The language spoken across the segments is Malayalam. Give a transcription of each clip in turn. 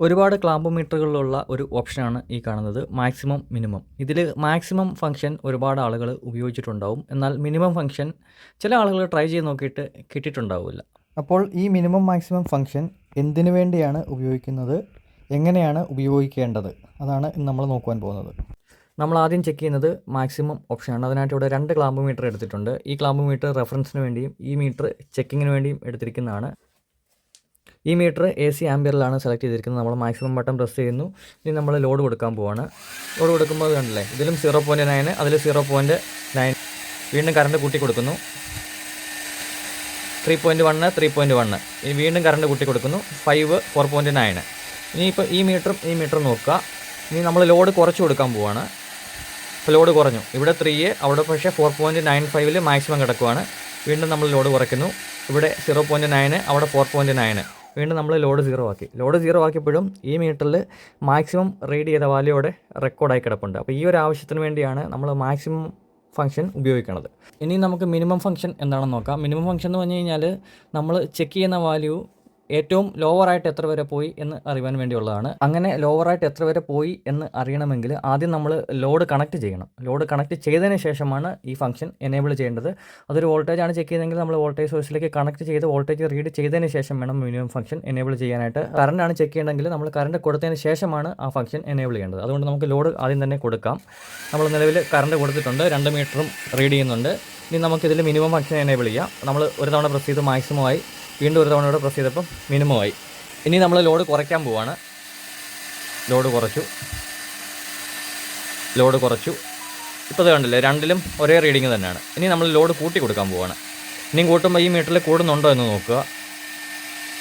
ഒരുപാട് ക്ലാമ്പ് മീറ്ററുകളിലുള്ള ഒരു ഓപ്ഷനാണ് ഈ കാണുന്നത് മാക്സിമം മിനിമം. ഇതിൽ മാക്സിമം ഫംഗ്ഷൻ ഒരുപാട് ആളുകൾ ഉപയോഗിച്ചിട്ടുണ്ടാവും. എന്നാൽ മിനിമം ഫംഗ്ഷൻ ചില ആളുകൾ ട്രൈ ചെയ്ത് നോക്കിയിട്ട് കിട്ടിയിട്ടുണ്ടാവില്ല. അപ്പോൾ ഈ മിനിമം മാക്സിമം ഫംഗ്ഷൻ എന്തിനു വേണ്ടിയാണ് ഉപയോഗിക്കുന്നത്? എങ്ങനെയാണ് ഉപയോഗിക്കേണ്ടത്? അതാണ് ഇന്ന് നമ്മൾ നോക്കുവാൻ പോകുന്നത്. നമ്മൾ ആദ്യം ചെക്ക് ചെയ്യുന്നത് മാക്സിമം ഓപ്ഷനാണ്. അതിനായിട്ട് ഇവിടെ രണ്ട് ക്ലാമ്പ് മീറ്റർ എടുത്തിട്ടുണ്ട്. ഈ ക്ലാമ്പ് മീറ്റർ റെഫറൻസിന് വേണ്ടിയും ഈ മീറ്റർ ചെക്കിങ്ങിന് വേണ്ടിയും എടുത്തിരിക്കുന്നതാണ്. ഈ മീറ്റർ എ സി ആംബിയറിലാണ് സെലക്ട് ചെയ്തിരിക്കുന്നത്. നമ്മൾ മാക്സിമം ബട്ടൺ പ്രസ് ചെയ്യുന്നു. ഇനി നമ്മൾ ലോഡ് കൊടുക്കാൻ പോവാണ്. ലോഡ് കൊടുക്കുമ്പോൾ കണ്ടില്ലേ ഇതിലും സീറോ പോയിന്റ് നയൻ അതിൽ സീറോ പോയിന്റ് നയൻ വീണ്ടും കറണ്ട് കൂട്ടി കൊടുക്കുന്നു. Three point one three point one ഇനി വീണ്ടും കറണ്ട് കൂട്ടി കൊടുക്കുന്നു. ഫൈവ് ഫോർ പോയിന്റ് നയൻ ഇനിയിപ്പോൾ ഈ മീറ്ററും ഈ മീറ്ററും നോക്കുക. ഇനി നമ്മൾ ലോഡ് കുറച്ച് കൊടുക്കാൻ പോവാണ്. ഇപ്പോൾ ലോഡ് കുറഞ്ഞു. ഇവിടെ ത്രീ അവിടെ പക്ഷേ ഫോർ പോയിന്റ് നയൻ ഫൈവിൽ മാക്സിമം കിടക്കുവാണ്. വീണ്ടും നമ്മൾ ലോഡ് കുറയ്ക്കുന്നു. ഇവിടെ സീറോ പോയിന്റ് നയൻ അവിടെ ഫോർ പോയിന്റ് നയന് വീണ്ടും നമ്മൾ ലോഡ് സീറോ ആക്കി. ലോഡ് സീറോ ആക്കിയപ്പോഴും ഈ മീറ്ററിൽ മാക്സിമം റീഡ് ചെയ്ത വാല്യൂടെ റെക്കോർഡായി കിടപ്പുണ്ട്. അപ്പോൾ ഈ ഒരു ആവശ്യത്തിന് വേണ്ടിയാണ് നമ്മൾ മാക്സിമം ഫംഗ്ഷൻ ഉപയോഗിക്കുന്നത് ഇനി നമുക്ക് മിനിമം ഫംഗ്ഷൻ എന്താണെന്ന് നോക്കാം. മിനിമം ഫംഗ്ഷൻ എന്ന് പറഞ്ഞു കഴിഞ്ഞാൽ നമ്മൾ ചെക്ക് ചെയ്യുന്ന വാല്യൂ ഏറ്റവും ലോവറായിട്ട് എത്ര വരെ പോയി എന്ന് അറിയാൻ വേണ്ടിയുള്ളതാണ്. അങ്ങനെ ലോവറായിട്ട് എത്ര വരെ പോയി എന്ന് അറിയണമെങ്കിൽ ആദ്യം നമ്മൾ ലോഡ് കണക്ട് ചെയ്യണം. ലോഡ് കണക്ട് ചെയ്തതിന് ശേഷമാണ് ഈ ഫംഗ്ഷൻ എനേബിൾ ചെയ്യേണ്ടത്. അതൊരു വോൾട്ടേജ് ആണ് ചെക്ക് ചെയ്തെങ്കിൽ നമ്മൾ വോൾട്ടേജ് സോഴ്സിലേക്ക് കണക്ട് ചെയ്ത് വോൾട്ടേജ് റീഡ് ചെയ്തതിന് ശേഷം വേണം മിനിമം ഫംഗ്ഷൻ എനേബിൾ ചെയ്യാനായിട്ട്. കറണ്ട് ആണ് ചെക്ക് ചെയ്യേണ്ടെങ്കിൽ നമ്മൾ കറണ്ട് കൊടുത്തതിന് ശേഷമാണ് ആ ഫംഗ്ഷൻ എനേബിൾ ചെയ്യേണ്ടത്. അതുകൊണ്ട് നമുക്ക് ലോഡ് ആദ്യം തന്നെ കൊടുക്കാം. നമ്മൾ നിലവിൽ കറണ്ട് കൊടുത്തിട്ടുണ്ട്. രണ്ട് മീറ്ററും റീഡ് ചെയ്യുന്നുണ്ട്. ഇനി നമുക്കിതിൽ മിനിമം ഫംഗ്ഷൻ എനേബിൾ ചെയ്യാം. നമ്മൾ ഒരു തവണ പ്രസ് ചെയ്ത് മാക്സിമമായി വീണ്ടും ഒരു തവണ കൂടെ പ്രസ് ചെയ്തപ്പം മിനിമമായി ഇനി നമ്മൾ ലോഡ് കുറയ്ക്കാൻ പോവാണ്. ലോഡ് കുറച്ചു. ലോഡ് കുറച്ചു. ഇപ്പോൾ ഇത് കണ്ടില്ലേ രണ്ടിലും ഒരേ റീഡിങ് തന്നെയാണ്. ഇനി നമ്മൾ ലോഡ് കൂട്ടി കൊടുക്കാൻ പോവാണ്. ഇനിയും കൂട്ടുമ്പോൾ ഈ മീറ്ററിൽ കൂടുന്നുണ്ടോ എന്ന് നോക്കുക.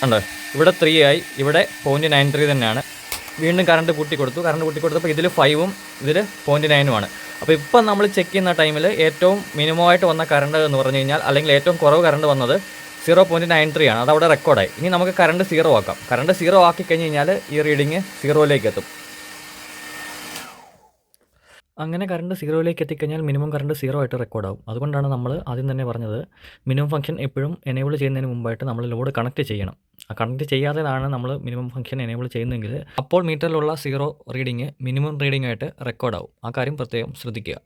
ഉണ്ടോ ഇവിടെ ത്രീ ആയി. ഇവിടെ പോയിന്റ് നയൻ ത്രീ തന്നെയാണ്. വീണ്ടും കറണ്ട് കൂട്ടി കൊടുത്തു. കറണ്ട് കൂട്ടി കൊടുത്തപ്പോൾ ഇതിൽ ഫൈവും ഇതിൽ പോയിന്റ് നയനുമാണ് അപ്പോൾ ഇപ്പം നമ്മൾ ചെക്ക് ചെയ്യുന്ന ടൈമിൽ ഏറ്റവും മിനിമമായിട്ട് വന്ന കറണ്ട് എന്ന് പറഞ്ഞു കഴിഞ്ഞാൽ അല്ലെങ്കിൽ ഏറ്റവും കുറവ് കറണ്ട് വന്നത് സീറോ പോയിന്റ് നയൻ ത്രീ ആണ്. അതവിടെ റെക്കോർഡായി ഇനി നമുക്ക് കറണ്ട് സീറോ ആക്കാം. കറണ്ട് സീറോ ആക്കി കഴിഞ്ഞ് കഴിഞ്ഞാൽ ഈ റീഡിങ് സീറോയിലേക്ക് എത്തും. അങ്ങനെ കറണ്ട് സീറോയിലേക്ക് എത്തിക്കഴിഞ്ഞാൽ മിനിമം കറണ്ട് സീറോ ആയിട്ട് റെക്കോർഡാവും അതുകൊണ്ടാണ് നമ്മൾ ആദ്യം തന്നെ പറഞ്ഞത് മിനിമം ഫംഗ്ഷൻ എപ്പോഴും എനേബിൾ ചെയ്യുന്നതിന് മുമ്പായിട്ട് നമ്മൾ ലോഡ് കണക്ട് ചെയ്യണം. ആ കണക്ട് ചെയ്യാതെയാണ് നമ്മൾ മിനിമം ഫംഗ്ഷൻ എനേബിൾ ചെയ്യുന്നതെങ്കിൽ അപ്പോൾ മീറ്ററിലുള്ള സീറോ റീഡിങ് മിനിമം റീഡിംഗ് ആയിട്ട് റെക്കോർഡാവും ആ കാര്യം പ്രത്യേകം ശ്രദ്ധിക്കുക.